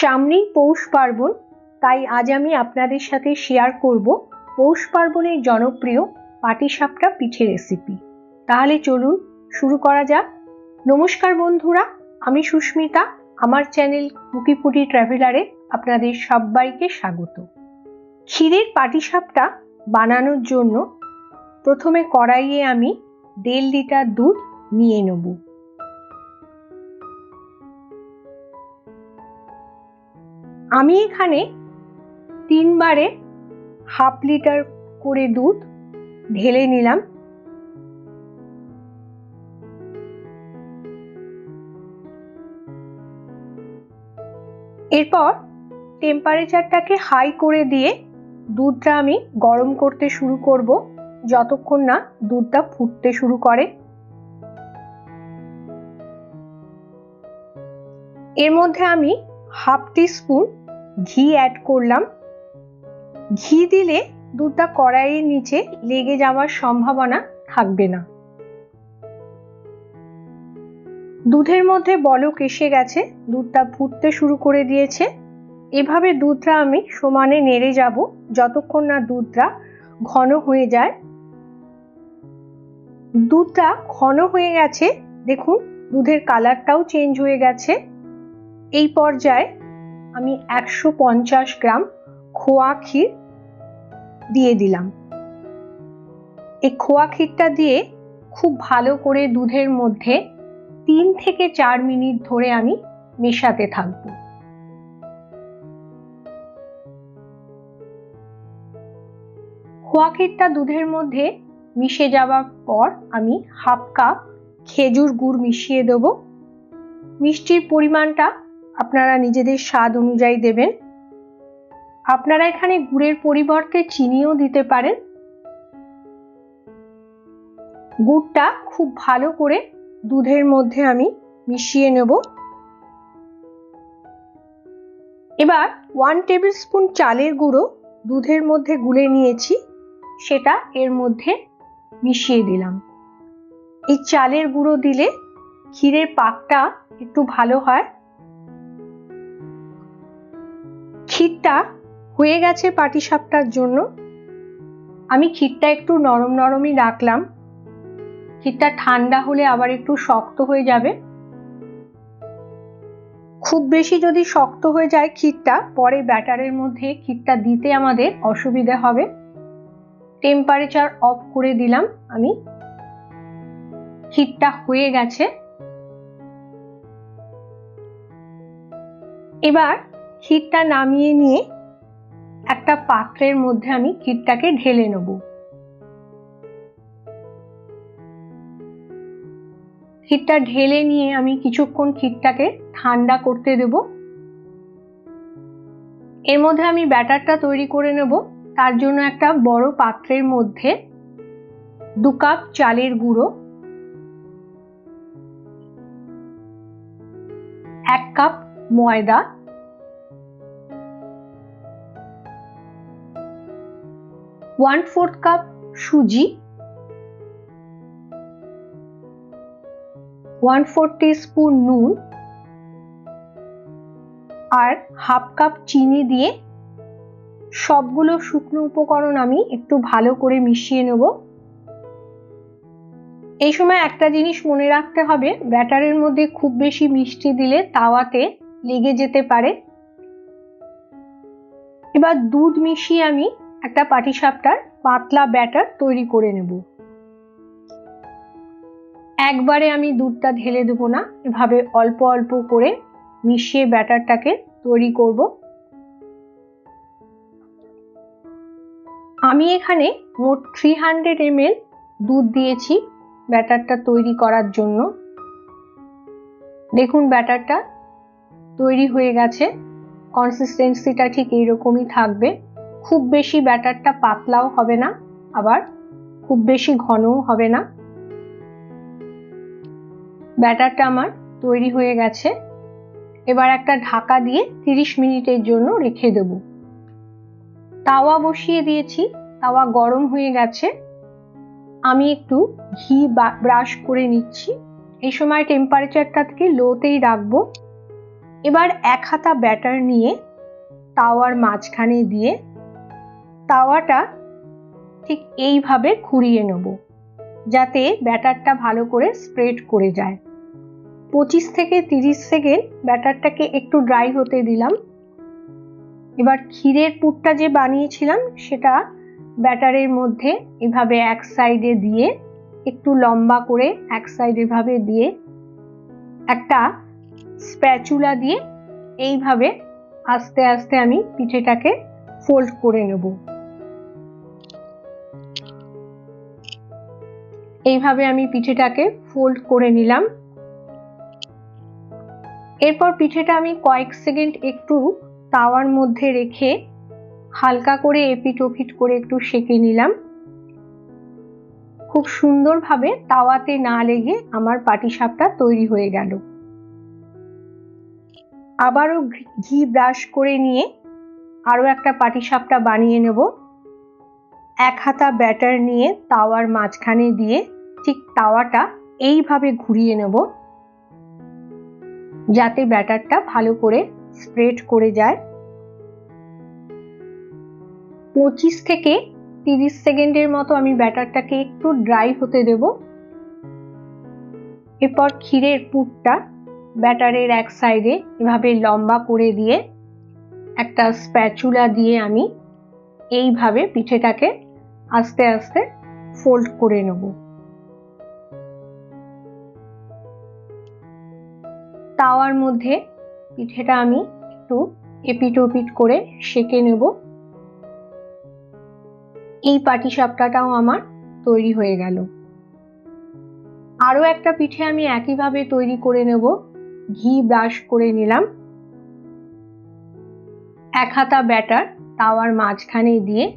সামনেই পৌষ পার্বণ, তাই আজ আমি আপনাদের সাথে শেয়ার করব পৌষ পার্বণের জনপ্রিয় পাটিসাপটা পিঠে রেসিপি তাহলে চলুন শুরু করা যাক। নমস্কার বন্ধুরা, আমি সুস্মিতা, আমার চ্যানেল কুকিপুটি ট্রাভেলারে আপনাদের সবাইকে স্বাগত। ক্ষীরের পাটিসাপটা বানানোর জন্য প্রথমে কড়াইয়ে আমি দেড় লিটার দুধ নিয়ে নেব। আমি এখানে তিনবারে হাফ লিটার করে দুধ ঢেলে নিলাম। এরপর টেম্পারেচারটাকে হাই করে দিয়ে দুধটা আমি গরম করতে শুরু করব, যতক্ষণ না দুধটা ফুটতে শুরু করে। এর মধ্যে আমি হাফ টি স্পুন ঘি অ্যাড করলাম। ঘি দিলে দুধটা কড়াইয়ের নিচে লেগে যাওয়ার সম্ভাবনা থাকবে না। দুধের মধ্যে বলক এসে গেছে, দুধটা ফুটতে শুরু করে দিয়েছে। এভাবে দুধটা আমি সমানে নেড়ে যাব, যতক্ষণ না দুধটা ঘন হয়ে যায়। দুধটা ঘন হয়ে গেছে, দেখুন, দুধের কালারটাও চেঞ্জ হয়ে গেছে। এই পর্যায়ে আমি একশো পঞ্চাশ গ্রাম খোয়া ক্ষীর দিয়ে দিলাম। এই খোয়া ক্ষীরটা দিয়ে খুব ভালো করে দুধের মধ্যে তিন থেকে চার মিনিট ধরে আমি মেশাতে থাকব। খোয়া ক্ষীরটা দুধের মধ্যে মিশে যাওয়ার পর আমি হাফ কাপ খেজুর গুড় মিশিয়ে দেব। মিষ্টির পরিমাণটা আপনারা নিজেদের স্বাদ অনুযায়ী দেবেন। আপনারা এখানে গুড়ের পরিবর্তে চিনিও দিতে পারেন। গুড়টা খুব ভালো করে দুধের মধ্যে আমি মিশিয়ে নেব। এবার ওয়ান টেবিল স্পুন চালের গুঁড়ো দুধের মধ্যে গুলে নিয়েছি। সেটা এর মধ্যে মিশিয়ে দিলাম। এই চালের গুঁড়ো দিলে ক্ষীরের পাকটা একটু ভালো হয়। ক্ষীরটা হয়ে গেছে পাটিসাপটার জন্য। আমি ক্ষীরটা একটু নরম নরমই রাখলাম। ক্ষীরটা ঠান্ডা হলে আবার একটু শক্ত হয়ে যাবে। খুব বেশি যদি শক্ত হয়ে যায় ক্ষীরটা পরে ব্যাটারের মধ্যে ক্ষীরটা দিতে আমাদের অসুবিধে হবে। টেম্পারেচার অফ করে দিলাম আমি। ক্ষীরটা হয়ে গেছে। এবার ক্ষীরটা নামিয়ে নিয়ে একটা পাত্রের মধ্যে আমি ক্ষীরটাকে ঢেলে নেব। ক্ষীরটা ঢেলে নিয়ে আমি কিছুক্ষণ ক্ষীরটাকে ঠান্ডা করতে দেব। এর মধ্যে আমি ব্যাটারটা তৈরি করে নেব। তার জন্য একটা বড় পাত্রের মধ্যে দু কাপ চালের গুঁড়ো, এক কাপ ময়দা ওয়ান ফোর্থ কাপ সুজি, ওয়ান ফোর স্পুন নুন আর হাফ কাপ চিনি দিয়ে সবগুলো শুকনো উপকরণ আমি একটু ভালো করে মিশিয়ে নেব। এই সময় একটা জিনিস মনে রাখতে হবে, ব্যাটারের মধ্যে খুব বেশি মিষ্টি দিলে তাওয়াতে লেগে যেতে পারে। এবার দুধ মিশিয়ে আমি একটা পাটিসাপটার পাতলা ব্যাটার তৈরি করে নেব। একবারে আমি দুধটা ঢেলে দেবো না, এভাবে অল্প অল্প করে মিশিয়ে ব্যাটারটাকে তৈরি করব। আমি এখানে মোট থ্রি হান্ড্রেড এম দুধ দিয়েছি ব্যাটারটা তৈরি করার জন্য। দেখুন ব্যাটারটা তৈরি হয়ে গেছে কনসিস্টেন্সিটা ঠিক এইরকমই থাকবে। খুব বেশি ব্যাটারটা পাতলাও হবে না, আবার খুব বেশি ঘনও হবে না। ব্যাটারটা আমার তৈরি হয়ে গেছে। এবার একটা ঢাকা দিয়ে 30 মিনিটের জন্য রেখে দেব। তাওয়া বসিয়ে দিয়েছি, তাওয়া গরম হয়ে গেছে। আমি একটু ঘি ব্রাশ করে নিচ্ছি। এই সময় টেম্পারেচারটা থেকে লোতেই রাখব। এবার এক হাতা ব্যাটার নিয়ে তাওয়ার মাঝখানে দিয়ে তাওয়াটা ঠিক এইভাবে ঘুরিয়ে নেব, যাতে ব্যাটারটা ভালো করে স্প্রেড করে যায়। পঁচিশ থেকে তিরিশ সেকেন্ড ব্যাটারটাকে একটু ড্রাই হতে দিলাম। এবার ক্ষীরের পুরটা যে বানিয়েছিলাম, সেটা ব্যাটারের মধ্যে এভাবে এক সাইডে দিয়ে, একটু লম্বা করে এক সাইড এভাবে দিয়ে, একটা স্প্যাচুলা দিয়ে এইভাবে আস্তে আস্তে আমি পিঠেটাকে ফোল্ড করে নেব। এইভাবে আমি পিঠেটাকে ফোল্ড করে নিলাম। এরপর পিঠেটা আমি কয়েক সেকেন্ড একটু তাওয়ার মধ্যে রেখে হালকা করে এপিট ওপিট করে একটু সেঁকে নিলাম। খুব সুন্দরভাবে তাওয়াতে না লেগে আমার পাটিসাপটা তৈরি হয়ে গেল। আবারও ঘি ব্রাশ করে নিয়ে আরও একটা পাটিসাপটা বানিয়ে নেব। এক হাতা ব্যাটার নিয়ে তাওয়ার মাঝখানে দিয়ে ঠিক তাওয়াটা এইভাবে ঘুরিয়ে নেব যাতে ব্যাটারটা ভালো করে স্প্রেড করে যায়। পঁচিশ থেকে তিরিশ সেকেন্ডের মতো আমি ব্যাটারটাকে একটু ড্রাই হতে দেব। এরপর ক্ষীরের পুরটা ব্যাটারের এক সাইডে এভাবে লম্বা করে দিয়ে একটা স্প্যাচুলা দিয়ে আমি এইভাবে পিঠেটাকে আস্তে আস্তে ফোল্ড করে নেব। তাওয়ার মধ্যে পিঠেটা আমি একটু এপিট ওপিট করে সেঁকে নেব। এই পাটিসাপটাটাও আমার তৈরি হয়ে গেল। আরও একটা পিঠে আমি একইভাবে তৈরি করে নেব। ঘি ব্রাশ করে নিলাম। এক হাতা ব্যাটার তাওয়ার মাঝখানে দিয়ে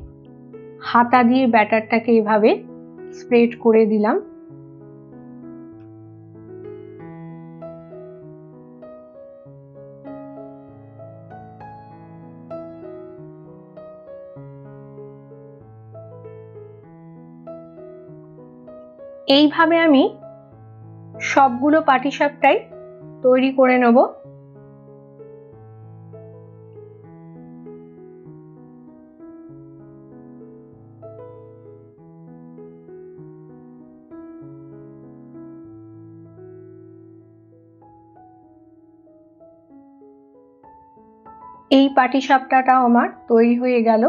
হাতা দিয়ে ব্যাটারটাকে এভাবে স্প্রেড করে দিলাম। এইভাবে আমি সবগুলো পাটিসাপটাই তৈরি করে নেব। এই পাটিসাপটাটাও আমার তৈরি হয়ে গেল।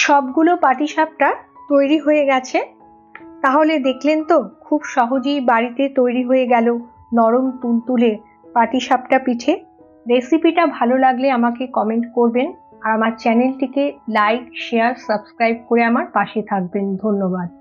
সবগুলো পাটিসাপটা তৈরি হয়ে গেছে। তাহলে দেখলেন তো, খুব সহজেই বাড়িতে তৈরি হয়ে গেল নরম তুলতুলে পাটিসাপটা পিঠে। রেসিপিটা ভালো লাগলে আমাকে কমেন্ট করবেন আর আমার চ্যানেলটিকে লাইক, শেয়ার, সাবস্ক্রাইব করে আমার পাশে থাকবেন। ধন্যবাদ।